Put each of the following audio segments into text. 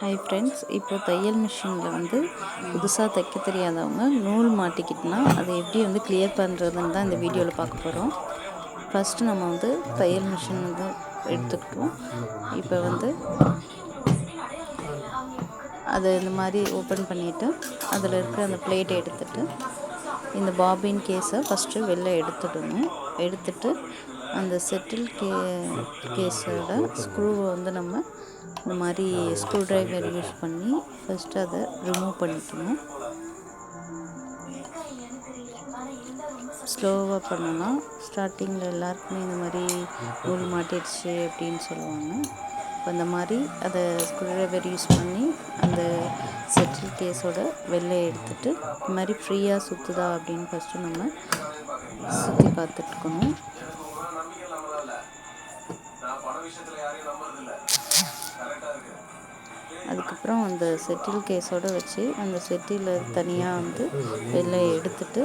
Hi friends இப்போ தையல் மிஷினில் வந்து புதுசாக தைக்க தெரியாதவங்க நூல் மாட்டிக்கிட்டுனா அதை எப்படி வந்து கிளியர் பண்ணுறதுன்னு தான் இந்த வீடியோவில் பார்க்க போகிறோம் ஃபஸ்ட்டு நம்ம வந்து தையல் மிஷின் வந்து எடுத்துக்கிட்டோம் இப்போ வந்து அதை இந்த மாதிரி ஓப்பன் பண்ணிவிட்டு அதில் இருக்கிற அந்த பிளேட்டை எடுத்துகிட்டு இந்த பாபின் கேஸை ஃபஸ்ட்டு வெளில எடுத்துடணும். எடுத்துட்டு அந்த செட்டில் கே கேஸோட ஸ்க்ரூவை வந்து நம்ம இந்த மாதிரி ஸ்க்ரூ ட்ரைவர் யூஸ் பண்ணி ஃபஸ்ட்டு அதை ரிமூவ் பண்ணிக்கணும். ஸ்லோவாக பண்ணலாம். ஸ்டார்டிங்கில் எல்லாருக்குமே இந்த மாதிரி நூல் மாட்டிடுச்சு அப்படின்னு சொல்லுவாங்க. இப்போ அந்த மாதிரி அதை ஸ்க்ரூ ட்ரைவர் யூஸ் பண்ணி அந்த செட்டில் கேஸோட வெளில எடுத்துகிட்டு இந்த மாதிரி ஃப்ரீயாக சுற்றுதா அப்படின்னு ஃபஸ்ட்டு நம்ம சுற்றி பார்த்துட்டுக்கணும் அதுக்கப்புறம் அந்த செட்டில் கேஸோடு வச்சு அந்த செட்டில் தனியாக வந்து வெளில எடுத்துட்டு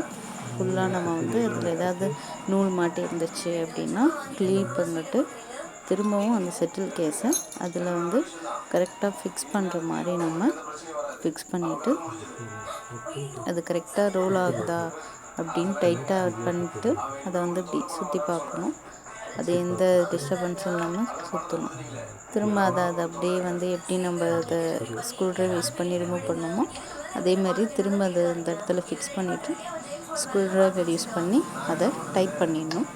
ஃபுல்லாக நம்ம வந்து அதில் ஏதாவது நூல் மாட்டி இருந்துச்சு அப்படின்னா க்ளீன் பண்ணிட்டு திரும்பவும் அந்த செட்டில் கேஸை அதில் வந்து கரெக்டாக ஃபிக்ஸ் பண்ணுற மாதிரி நம்ம ஃபிக்ஸ் பண்ணிவிட்டு அது கரெக்டாக ரோல் ஆகுதா அப்படின்னு டைட்டாக பண்ணிட்டு அதை வந்து இப்படி சுற்றி பார்க்கணும். அது எந்த டிஸ்டர்பன்ஸும் இல்லாமல் சுற்றணும் திரும்ப அதை அதை அப்படியே வந்து எப்படி நம்ம அதை ஸ்க்ரூ ட்ரைவர் யூஸ் பண்ணி ரிமூவ் பண்ணோமோ அதே மாதிரி திரும்ப அதை அந்த இடத்துல ஃபிக்ஸ் பண்ணிவிட்டு ஸ்க்ரூ ட்ரைவர் யூஸ் பண்ணி அதை டைட் பண்ணிடணும்.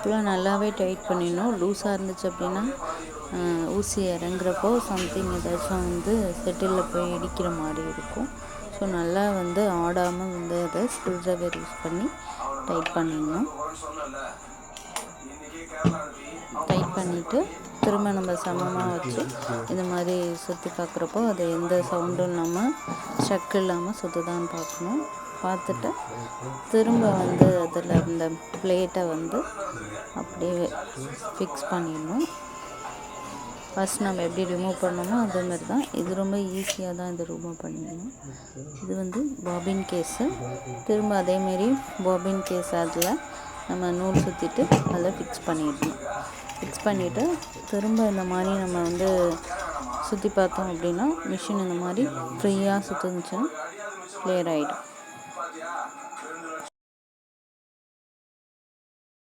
ஃபுல்லாக நல்லாவே டைட் பண்ணிடணும். லூஸாக இருந்துச்சு அப்படின்னா ஊசி இறங்குறப்போ சம்திங் ஏதாச்சும் வந்து செட்டிலில் போய் இடிக்கிற மாதிரி இருக்கும். ஸோ நல்லா வந்து ஆடாமல் வந்து அதை ஸ்க்ரூ ட்ரைவர் யூஸ் பண்ணி டைட் பண்ணிடணும். டைட் பண்ணிவிட்டு திரும்ப நம்ம சமமாக வச்சு இந்த மாதிரி சுற்றி பார்க்குறப்போ அது எந்த சவுண்டும் இல்லாமல் ஸ்ட்ரக் இல்லாமல் சுற்றுதான்னு பார்க்கணும். பார்த்துட்டு திரும்ப வந்து அதில் அந்த பிளேட்டை வந்து அப்படியே ஃபிக்ஸ் பண்ணிடணும். ஃபஸ்ட் நம்ம எப்படி ரிமூவ் பண்ணோமோ அதேமாதிரி தான். இது ரொம்ப ஈஸியாக தான் இது ரிமூவ் பண்ணிடணும் இது வந்து பாபின் கேஸு திரும்ப அதேமாரி பாபின் கேஸ் அதில் நம்ம நூல் சுற்றிட்டு அதில் ஃபிக்ஸ் பண்ணிடணும். ஃபிக்ஸ் பண்ணிவிட்டு திரும்ப இந்த மாதிரி நம்ம வந்து சுற்றி பார்த்தோம் அப்படின்னா மிஷின் இந்த மாதிரி ஃப்ரீயாக சுற்றுச்சுன்னா கிளியர் ஆகிடும்